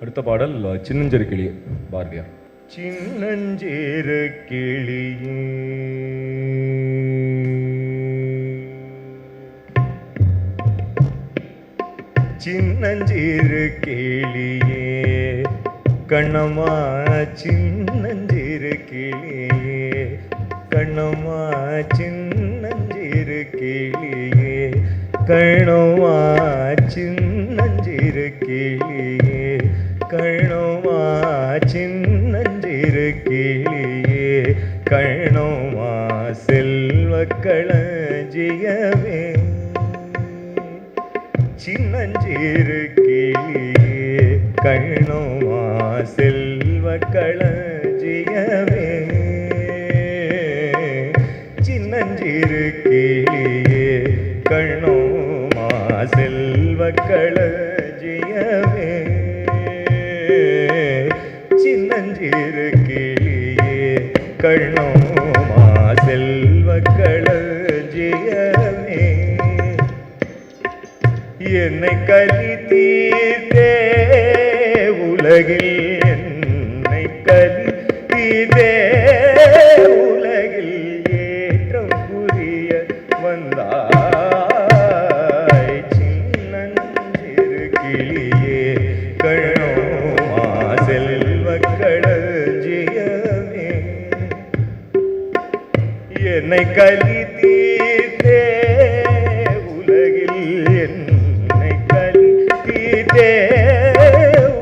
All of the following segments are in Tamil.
அடுத்த பாடல் சின்னஞ்சிறு கிளி பாரதியார். சின்னஞ்சிறு கிளியே சின்னஞ்சிறு கிளியே கண்ணம்மா சின்னஞ்சிறு கிளியே கண்ணம்மா சின்னஞ்சிறு கிளியே கண்ணம்மா சின்ன கண்ணம்மா சின்னஞ்சிறு கிளியே. கண்ணம்மா செல்வ களஞ்சியவே சின்னஞ்சிறு கிளியே. கண்ணோமா செல் கண்ணோமா செல்வ களஞ்சியவே என்னை கலி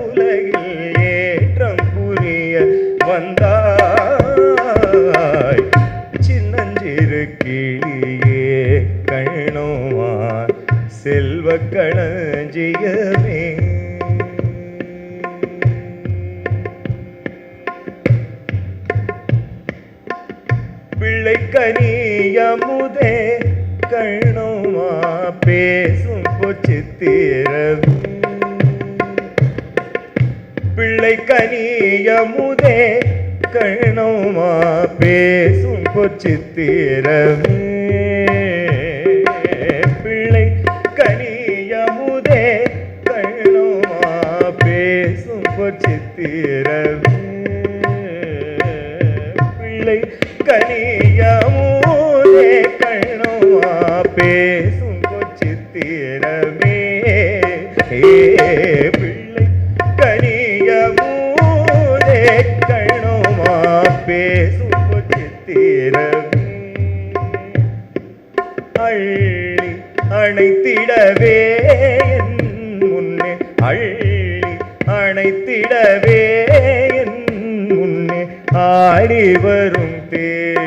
உலகில் ஏற்றம் புரிய வந்தாய். சின்னஞ்சிறு கிளியே கண்ணோமா செல்வ களஞ்சியமே. பிள்ளை கனியமுதே கண்ணோமா பேசும் பொச்சித்திரவு பிள்ளை கனியமுதே கணமா பேசும் பொச்சித்திரவு பிள்ளை கனியமுதே கணமா பேசும் பொச்சித்திரவு பிள்ளை கனியமுதே கணமா பேசும் கொச்சித்திரமே ஏ கனியமூதே கண்ணுமா அள்ளி அணைத்திடவே என் முன்னே. அள்ளி அணைத்திடவே என் முன்னே. ஆடி வரும் தேனே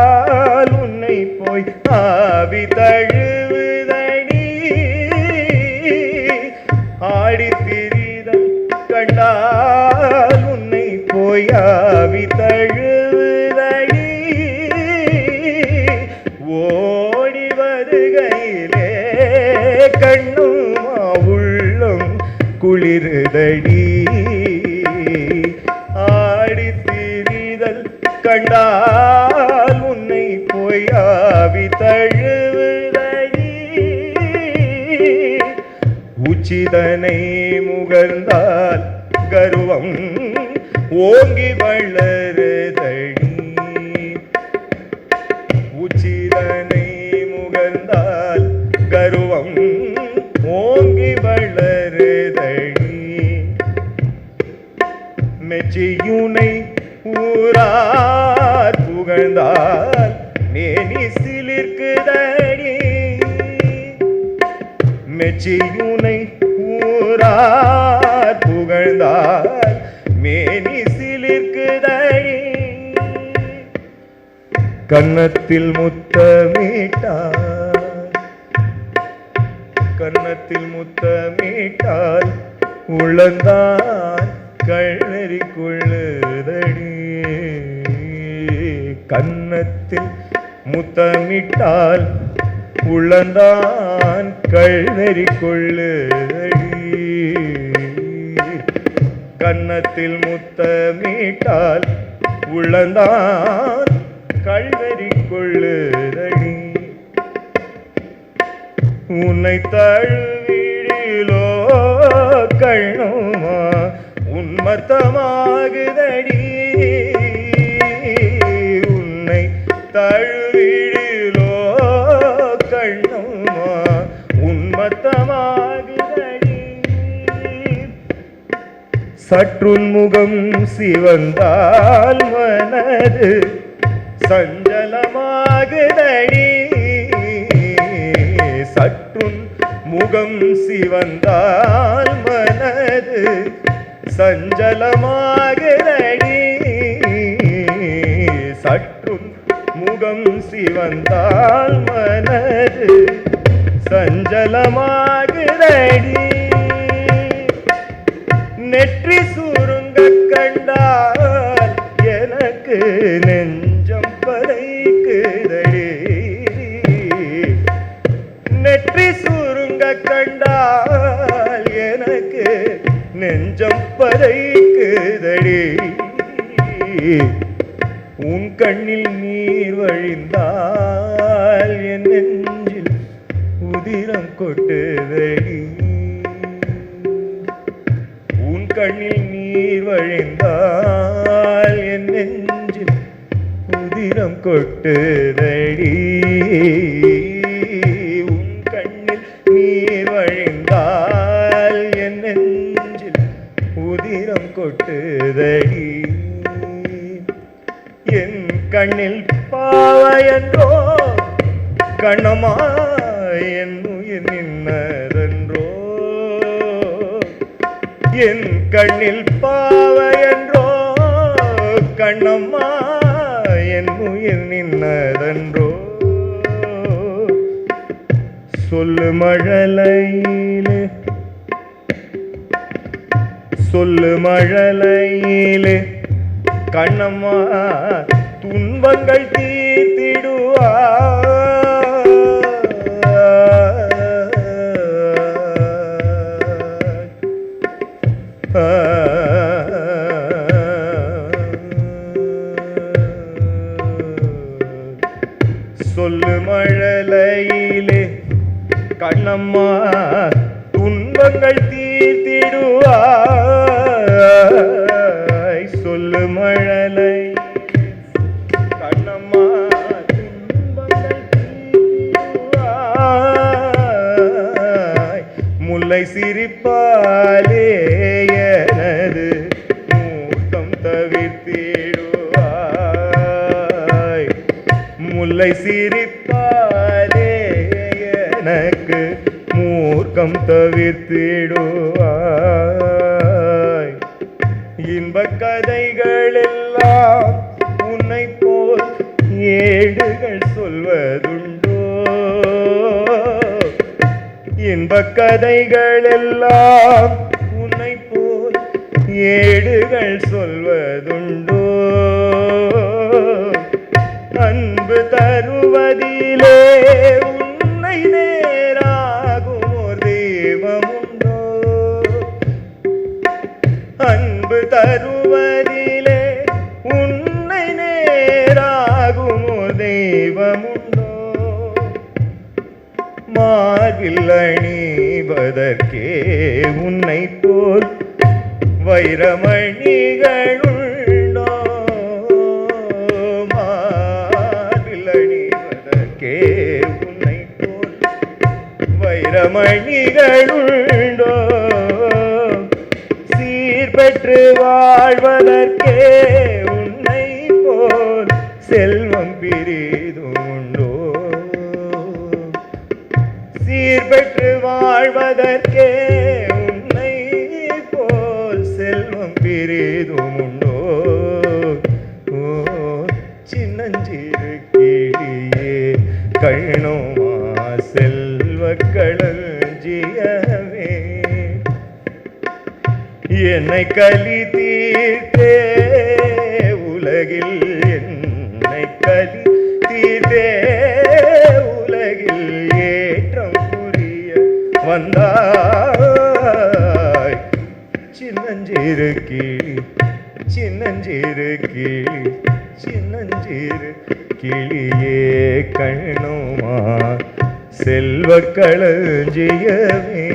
கண்டால் உன்னை போய் ஆவி தழுவுதடி. ஆடி திரிதம் கண்டால் உன்னை போய் ஆவி தழுவுதடி. ஓடி வருகையிலே கண்ணும் உள்ளும் குளிருதடி. ஓங்கி வளருதடி. உச்சிதனை முகந்தால் கருவம் ஓங்கி வளருதடி. மெச்சியுனை ஊரார் புகழ்ந்தால் மேனி சிலிர்க்குதடி. மெச்சியுனை ஊரார் புகழ்ந்தால் கன்னத்தில் முத்தமிட்டார் கன்னத்தில் முத்தமிட்டால் உளந்தான் கள்ளறி கொள்ளுதடி. கன்னத்தில் முத்தமிட்டால் உழந்தான் கள்ளறி கொள்ளுதடி. கன்னத்தில் முத்தமிட்டால் உழந்தான் உன்னை தழுவிடிலோ கண்ணுமா? உன்மத்தமாகுதடி உன்னை தழுவிடிலோ கண்ணுமா? உன்மத்தமாகுதடி சற்றுன்முகம் சிவந்தால் மனது சஞ்சலமாகுதடி. கற்றும் முகம் சிவந்தால் மனது சஞ்சலமாகுதடி சற்றும் முகம் சிவந்தால் மனது சஞ்சலமாகுதடி நெற்றி சுருங்க கண்டால் கண்டால் எனக்கு நெஞ்சம் பதைக்குதடி. உன் கண்ணில் நீர் வழிந்தால் என் நெஞ்சில் உதிரம் கொட்டுதடி. உன் கண்ணில் நீர் வழிந்தால் என் நெஞ்சில் உதிரம் கொட்டுதடி. கணமா என் உயிர் நின்னதன்றோ? என் கண்ணில் பாவையன்றோ கண்ணம்மா என் உயிர் நின்னதன்றோ? சொல்லு மழலையிலே. சொல்லு மழலையிலே. கண்ணம்மா துன்பங்கள் தீர்த்திடுவார் சொல்லு மழலையிலே. கண்ணம்மா துன்பங்கள் தீர்த்திடுவாய். சொல்லு மழலை. கண்ணம்மா துன்பங்கள் தீர்த்திடுவாய். முல்லை சிரிப்பாலேயே முல்லை சிரிப்பாலே எனக்கு மூர்க்கம் தவிர்த்திடுவாய். இன்ப கதைகள் எல்லாம் உன்னை போல் ஏடுகள் சொல்வதுண்டோ? இன்ப கதைகள் எல்லாம் உன்னை போல் ஏடுகள் சொல்வதுண்டோ? அன் தருவதிலே உன்னை நேராகும் ஒரு தெய்வமுண்டோ? அன்பு தருவதிலே உன்னை நேராகும் ஒரு தெய்வமுண்டோ? மார்பில் அணிவதற்கே உன்னை போல் வைரமணிகளும் மணிகளுண்டோ? அணிவதற்கே சீர்பெற்று வாழ்வதற்கே உன்னை போல் செல்வம் பிரிதுண்டோ? சீர்பெற்று வாழ்வதற்கே உன்னை போல் செல்வம் பிரிதுமுண்டோ என்னை கலி தீர்த்தே உலகில் என்னை கலி தீர்த்தே உலகில் ஏற்றம் புரிய வந்தாய். சின்னஞ்சிறு கிளி சின்னஞ்சிறு கிளி சின்னஞ்சிறு கிளியே கண்ணுமா செல்வ களஞ்சியமே.